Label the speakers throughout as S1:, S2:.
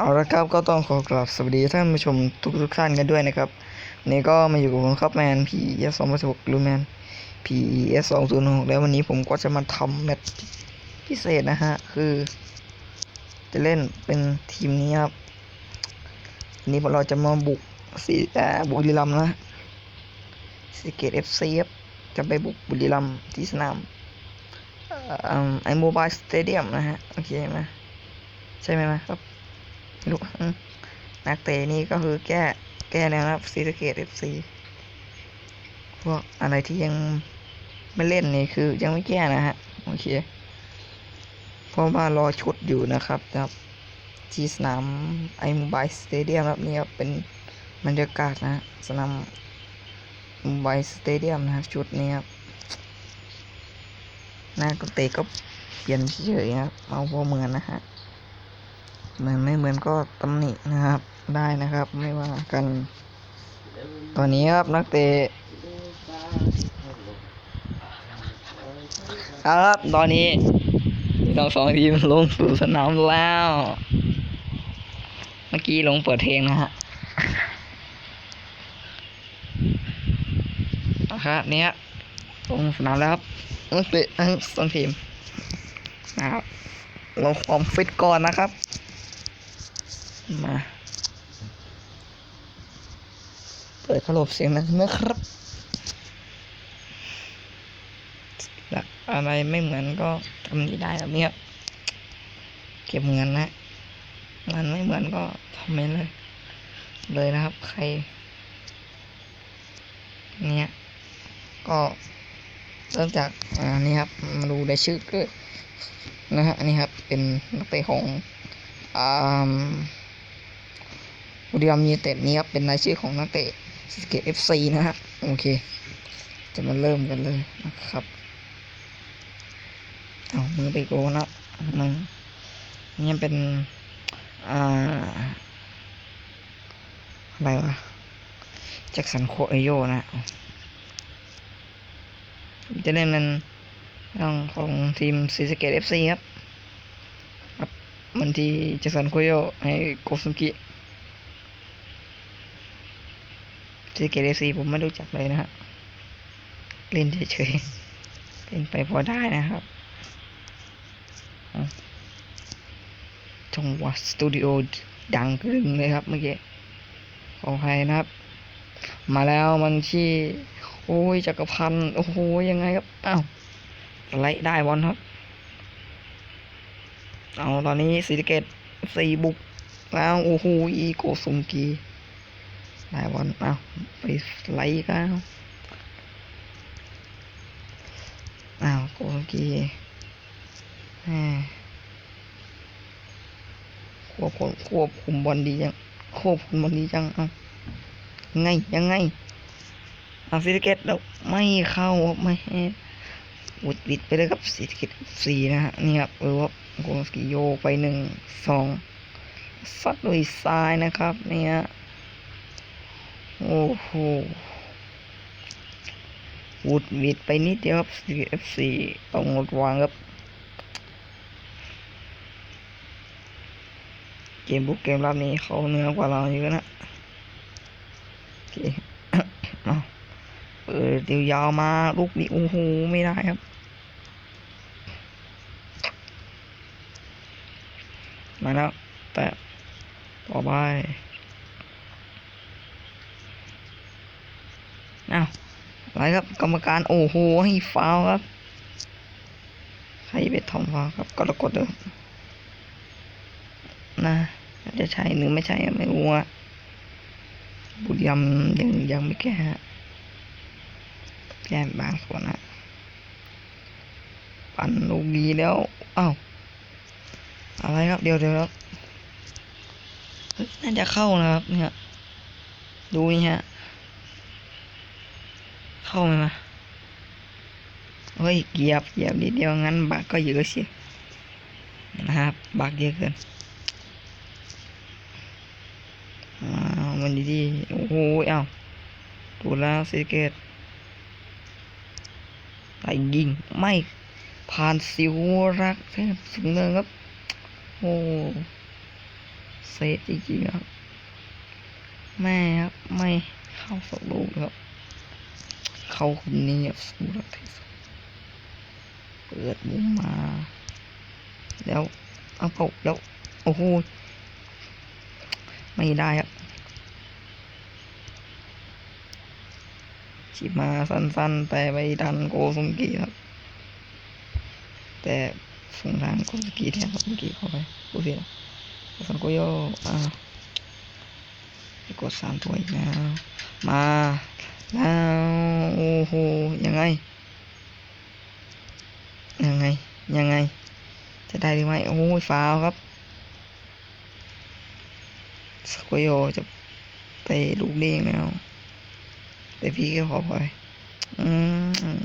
S1: เอาละครับก็ต้องขอกราบสวัสดีท่านผู้ชมทุกทุกๆท่านกันด้วยนะครับนี่ก็มาอยู่กับผมครับแมนพีเอสสองพันสิบหกลูแมนพีเอสสองศูนย์หกแล้ววันนี้ผมก็จะมาทำแมตช์พิเศษนะฮะ คือ จะเล่นเป็นทีมนี้ครับวันนี้พวกเราจะมาบุกสีอ่าบุรีรัมนะสเกตเอฟซีครับจะไปบุกบุรีรัมที่สนามอ่อไอโมบายสเตเดียมนะฮะ โอเคไหมใช่ไหมไหมครับ ลูกนักเตะนี่ก็คือแก้แก้แล้วนะครับซีสเกตเอฟซีพวกอะไรที่ยังไม่เล่นนี่คือยังไม่แก้นะฮะโอเคเพราะว่ารอชุดอยู่นะครับครับที่สนามไอมบายสเตเดียมครับนี่ครับเป็นบรรยากาศนะสนามมบายสเตเดียมนะครับชุดนี้ครับน้าก็เตะก็เปลี่ยนเฉยๆครับเอาพอเหมือนนะฮะ มือนไม่เหมือนก็ตำหนินะครับได้นะครับไม่ว่ากัน ตอนนี้ครับนักเตะครับตอนนี้ทั้งสองทีมลงสู่สนามแล้ว เมื่อกี้ลงเปิดเพลงนะฮะนะครับเนี้ยลงสนามแล้วครับนักเตะทั้งสองทีมนะครับลงความฟิตก่อนนะครับ มา เปิดขลบเสียงหนักนะครับหลักอะไรไม่เหมือนก็ทำนี้ได้แบบนี้เก็บเงินนะงานไม่เหมือนก็ทำไม่เลย เลยนะครับ ใคร เนี่ย ก็เริ่มจากอ่านี่ครับ มาดูได้ชื่อเกิดนะฮะอันนี้ครับ เป็นนักเตะของอ่า บุรีรัมย์ยูเต็ดนี้ครับเป็นรายชื่อของนักเตะสเกตเอฟซีนะฮะโอเค จะมาเริ่มกันเลยนะครับเอามือไปโกนแล้วมึงนี่เป็นอ่าอะไรวะแจ็คสันโคเอโยนะจะเล่นเป็นเรื่องของทีมซีสเกตเอฟซีครับมันที่แจ็คสันโคโยให้โกซุกิ ซีเกตเอซีผมไม่รู้จักเลยนะฮะเล่นเฉยๆเล่นไปพอได้นะครับจังหวะสตูดิโอดังกรึงเลยครับเมื่อกี้ขออภัยนะครับ มาแล้วมันที่ โอ้ยจักรพันธ์โอ้โหยังไงครับอ้าวไล่ได้บอลครับ เอาตอนนี้สีสเกตสี่บุกแล้ว โอ้โหอีโกซุงกี ได้บอลเอาไปไล่กันอ้าวโกงกีแหมควบคุมควบคุมบอลดีจัง ควบคุมบอลดีจัง เอาไงยังไง เอาสีสะเกตแล้วไม่เข้าไม่ห้วุดวิดไปเลยครับสีสะเกตสี่นะฮะ นี่ครับเออว่าโกสกิโยไปหนึ่งสองซัดด้วยซ้ายนะครับ เนี่ย โอ้โหวุดวิดไปนิดเดียวครับ CFC ต้องงดวางครับ เกมบุกเกมรับนี้เขาเหนือกว่าเราเยอะนะโอเคเอาเปิดเดียวยาวมาลูกนี้โอ้โหไม่ได้ครับ มาแล้วแต่ต่อไป อ้าวอะไรครับ กรรมการโอ้โหให้ฟาวครับ ใครไปทำฟาวครับกรกฎเด้อนะจะใช่หรือไม่ใช่ไม่รู้อะบุรีรัมย์ยังยังไม่แก้ฮะแก้บางส่วนนะปั่นลูกดีแล้วอ้าวอะไรครับเดี๋ยวเดี๋ยวน่าจะเข้านะครับเนี่ยดูนี่ฮะ เข้าไหมมาเฮ้ยเหยียบเหยียบนิดเดียวงั้นบักก็เยอะสินะครับบักเยอะเกินอ้ามันดีๆโอ้โหเอ้าดูแล้วสีเกตไปยิงไม่ผ่านสิวรักแทบถึงเลยครับ โอ้เซฟจริงๆครับ แม่ครับ ไม่เข้าสองลูกครับ เข้าคนนี้ครับสุดที่สุดเปิดมุมมา แล้วเอาเปล่าแล้ว โอ้โห ไม่ได้ครับชิมาสั้นๆ แต่ไปดันโกซุงกีครับ แต่ส่งทางโกซุงกีแทนโกซุงกีเข้าไปดูสิสันโกโยอ่ากดสามตัวอีกแล้วมา แล้วโอ้โหยังไง ยังไง ยังไง จะได้หรือไม่โอ้ยฟาวครับสโกโยจะไปลูกเด้งแล้ว แต่พี่ก็ขอไปอืม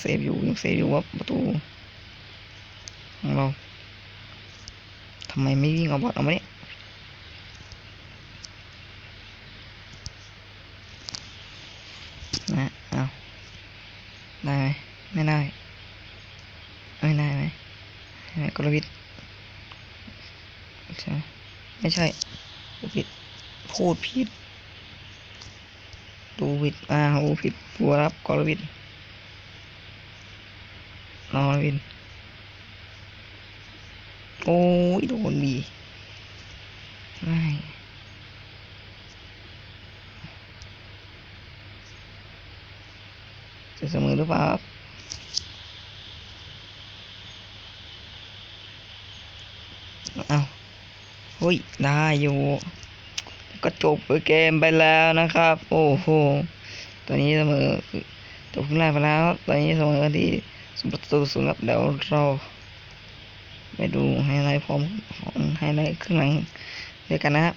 S1: เซฟอยู่ยังเซฟอยู่ว่าประตูของเราทำไมไม่วิ่งเอาบอลเอามาเนี่ยนะเอาได้ไหมไม่ได้ ไม่ได้ไหมไม่ได้กลวิทย์ใช่ไหม ไม่ใช่พูผิดพูดผิดดูผิดอ่าดูผิดบัวรับกรวิทย์นอรวิน โอ้ยโดนบีไม่จะเสมอหรือเปล่าเฮ้ยได้อยู่ ก็จบเกมไปแล้วนะครับ โอ้โหตอนนี้เสมอจบครึ่งแรกไปแล้วตอนนี้เสมอที่สุประตูศูนย์ครับเดี๋ยวเราไปดูไฮไลท์พร้อมของไฮไลท์ครึ่งหลังด้วยกันนะครับ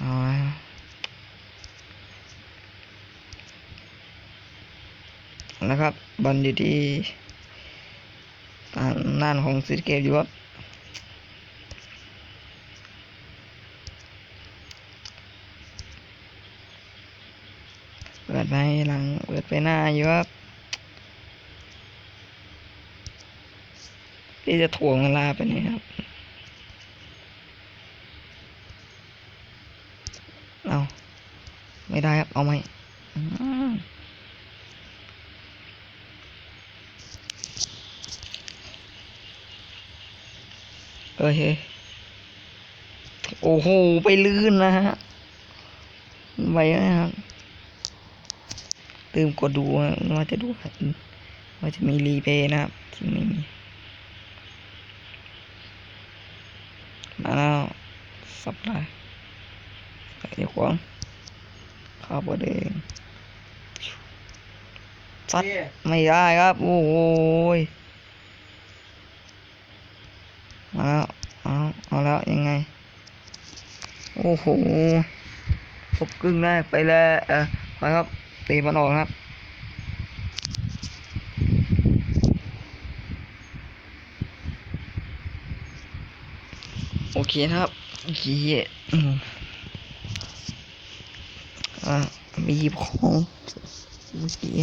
S1: อาละนะครับบอลอยู่ที่ทางด้านของซีเกมอยู่ครับ เปิด ไปหลังเปิดไปหน้าอยู่ครับที่จะถ่วงเวลาไปนี่ครับเอาไม่ได้ครับ เอาไหมเอ้ยเฮ้ยโอ้โห ไปลื่นนะฮะ ไปนะครับ ลืมกดดูว่าจะดูว่าจะมีรีเพย์นะครับที่ไม่มี มาแล้วสับได้เดี๋ยวขวางข้าวบดเองซัดไม่ได้ครับ โอ้ยมาแล้วเอาเอาแล้วยังไง โอ้โหครบครึ่งแรกไปแล้วเออไปครับ ตีบอลออกครับ โอเคครับโอเคอืมอ่ามีหยิบของเมื่อกี้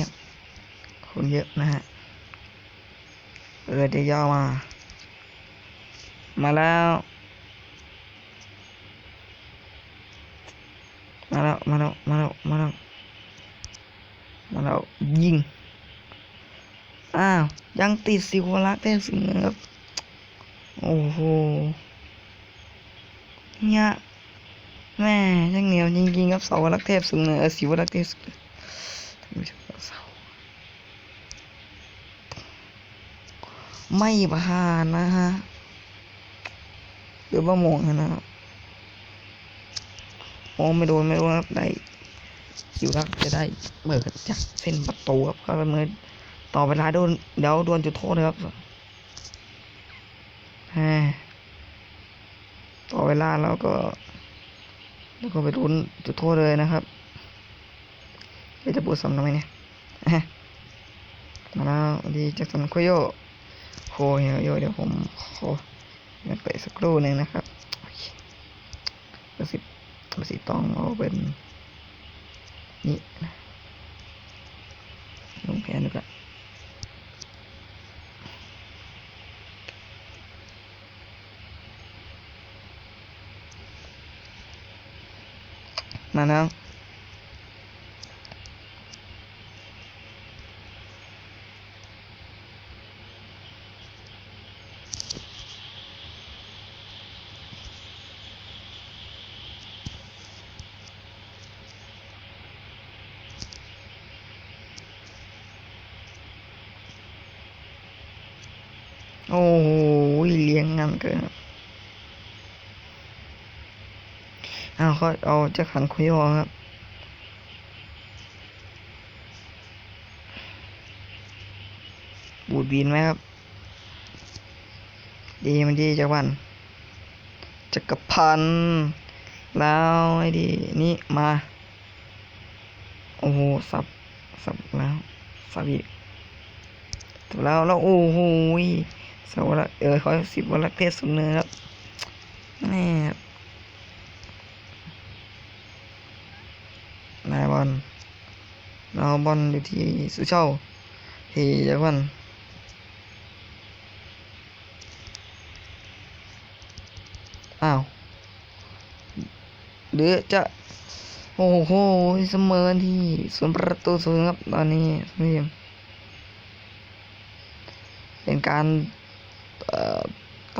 S1: คนเยอะนะฮะ เออเดี๋ยวยาวมา มาแล้ว มาแล้ว มาแล้ว มาแล้ว มาแล้ว มาแล้วยิง อ้าว ยังติดสิวรักเทพสิงห์ครับ โอ้โห เนี่ยแม่ช่างเหนียวจริงๆครับเสาวรักเทพสิงห์เออสิวรักเทพสิงไม่ผ่านนะฮะหรือว่ามองนะครับโอ้ไม่โดนไม่โดนครับได้ คิวรักจะได้เบิกจากเส้นประตูครับก็เมื่อต่อเวลาโดนเดี๋ยวโดนจุดโทษนะครับต่อเวลาแล้วก็ แล้วก็ไปรุนจุดโทษเลยนะครับเดี๋ยวจะพูดซ้ำทำไมเนี่ยมาแล้วดีแจ็คสันโคโยโคโยโยเดี๋ยวผมขอเงินไปสักครู่หนึ่งนะครับโอเคเบอร์สิบเบอร์สิบต้องเอาเป็น นี่ลงแผนดูก่อนมาแล้ว อ้โหเลี้ยงงานเกินเอาเขาเอาจะขันคุยออกครับบูดบีนไหมครับ ดีมันดีจักรวันจักรพันแล้วไอ้ดีนี่มา โอ้โหสับสับแล้วสับอีกแล้วแล้วโอ้โห สวรรค์เออขอสิบวรรคเทศสุนเนื้อครับแม่ครับนายบอลเราบอลอยู่ที่สุเช่า ที่จักรพันอ้าว หรือจะ โอ้โหเสมอที่สวนประตูศูงครับ ตอนนี้นี่เป็นการ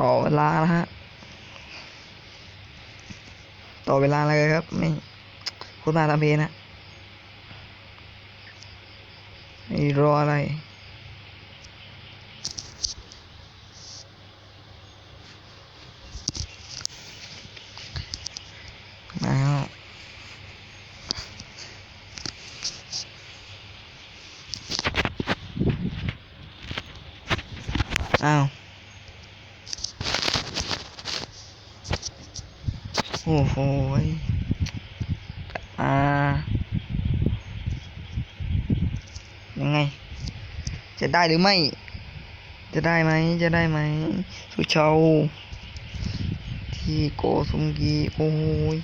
S1: ต่อเวลานะฮะ ต่อเวลาอะไรครับไม่พูดมาตามเพลงนะไม่รออะไรมาแล้วอ้าว อ้โหยอ่ายังไง จะได้หรือไม่ จะได้ไหม จะได้ไหม สุเชาที่โกซุงกีโอ้ย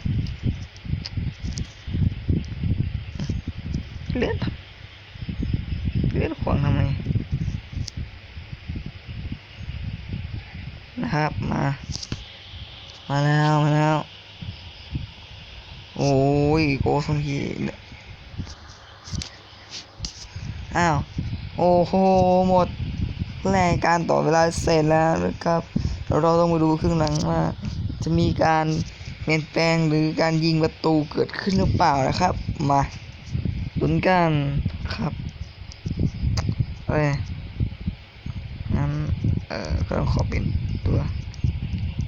S1: เลื่อนเลื่อนขวางทำไม นะครับ มา มาแล้ว มาแล้ว อ้ยโกซุงกีอ้าว โอ้โห หมดแรกการต่อเวลาเสร็จแล้วนะครับ เราต้องมาดูครึ่งหลังว่า จะมีการเปลี่ยนแปลงหรือการยิงประตูเกิดขึ้นหรือเปล่านะครับ มาลุ้นกันครับเอ้ยงั้นเอ่อก็ต้องขอเป็นตัว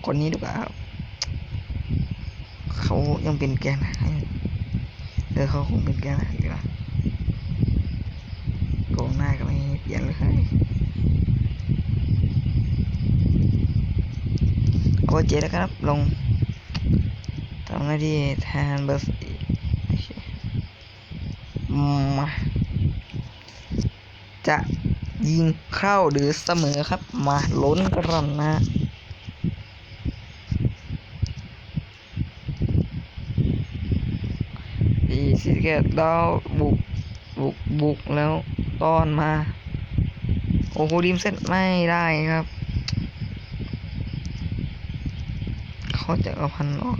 S1: คนนี้ดีกว่าครับ เขายังเป็นแกนให้เออเขาคงเป็นแกนอยู่นะโกงหน้าก็ไม่เปลี่ยนเลยเอเบอร์เจ็ดแล้วครับ ลงทำหน้าที่แทนเบอร์สีมาจะยิงเข้าหรือเสมอครับ มาล้นกรันนะ สิเกตดาวบุกบุกบุกแล้วต้อนมา โอ้โหดิมเส้นไม่ได้ครับ เขาจะเอาพันออก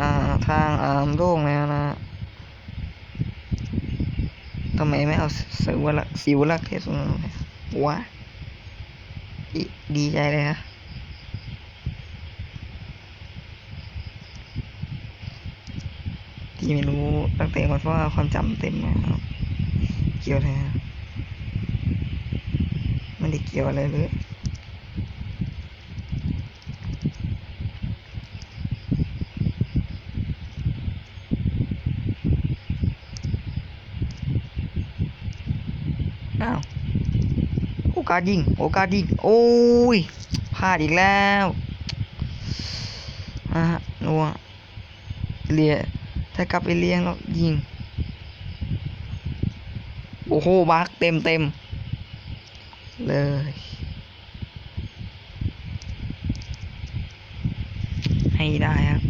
S1: อ่าทางอ่ามโล่งแล้วนะทำไมไม่เอาสิวลักสิวลักเทศวะดีใจเลยฮะ ที่ไม่รู้ตั้งแต่มันเพราะว่าความจำเต็มนะครับ เกี่ยวอะไรไม่ได้เกี่ยวอะไรเลยอ้าวโอกาสยิงโอกาสยิงโอ้ยพลาดอีกแล้วอะนัวเลีย ถ้ากลับไปเลี้ยงแล้วยิง โอ้โหบักเต็มเต็มเลย ให้ได้ครับ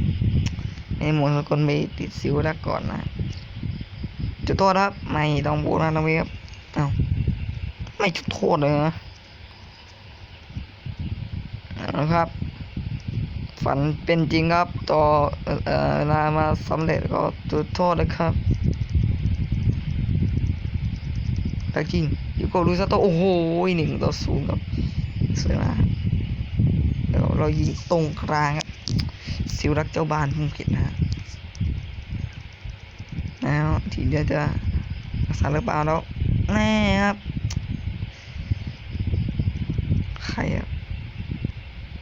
S1: ให้หมดสกลไปติดสิวแล้วก่อนนะจุดโทษครับ ไม่ต้องบูนะตรงนี้ครับเอ้าไม่จุดโทษเลยนะเอาละครับ ฝันเป็นจริงครับต่อเอ่อเอ่อเวลามาสำเร็จก็จุดโทษนะครับแต่จริงอยู่ก็รู้ซะตัวโอ้โหหนึ่งต่อศูนย์ครับสวยมากแล้วเรายิงตรงกลางครับสิวรักเจ้าบ้านภูเก็ตนะฮะแล้วทีเดียวจะรักษาหรือเปล่าแล้วแน่ครับใครอะ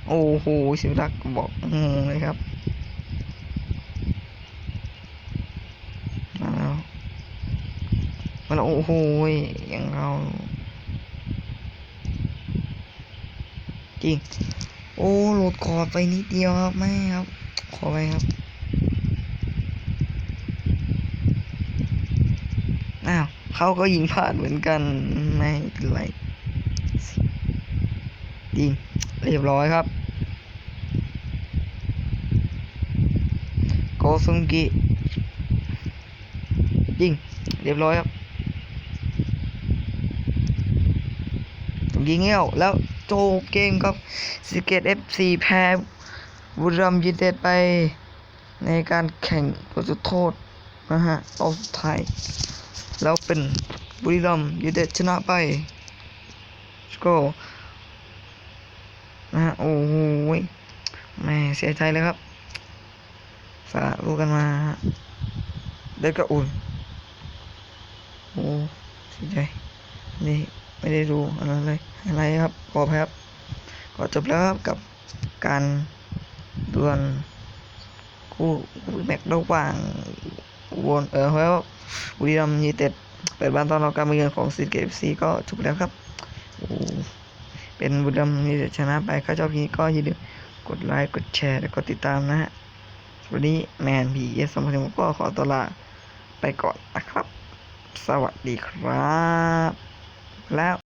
S1: โอ้โหสิวรักบอกงงเลยครับมาแล้วมาแล้วโอ้โหอย่างเราจริงโอ้โหลดขอบไปนิดเดียวครับไม่ครับ ขอไปครับอ้าวเขาก็ยิงผ่านเหมือนกันไม่เป็นไรจริง เรียบร้อยครับ โกซุงกิจริง เรียบร้อยครับยิงเงี้ยวแล้วโจเกมครับสเกตเอฟซีแพ้บุรีรัมย์ยูไนเต็ดไปในการแข่งบทจุโทษนะฮะรอบสุดท้ายแล้วเป็นบุรีรัมยูเต็ดชนะไปสก็นะ ฮะโอ้โหแม่เสียใจเลยครับสารู้กันมาเด็กก็อุ่นโอ้เสียใจนี่ไม่ได้ดูอะไรเลยอะไรครับขอครับก็จบแล้วครับกับการดวลคู่แมตช์ระหว่างวนเออแล้วบุรีรัมย์ยูเต็ดเปิดบ้านต้อนรับการมาเยือนของซีเกฟซีก็จบแล้วครับ เป็นบุรีรัมย์ยูไนเต็ดชนะไปข้าชอบคลิปนี้ก็อย่าลืมกดไลค์กดแชร์และกดติดตามนะฮะวันนี้แมนพีเอสสมพันสิบก็ขอตัวลาไปก่อนนะครับ สวัสดีครับ แล้ว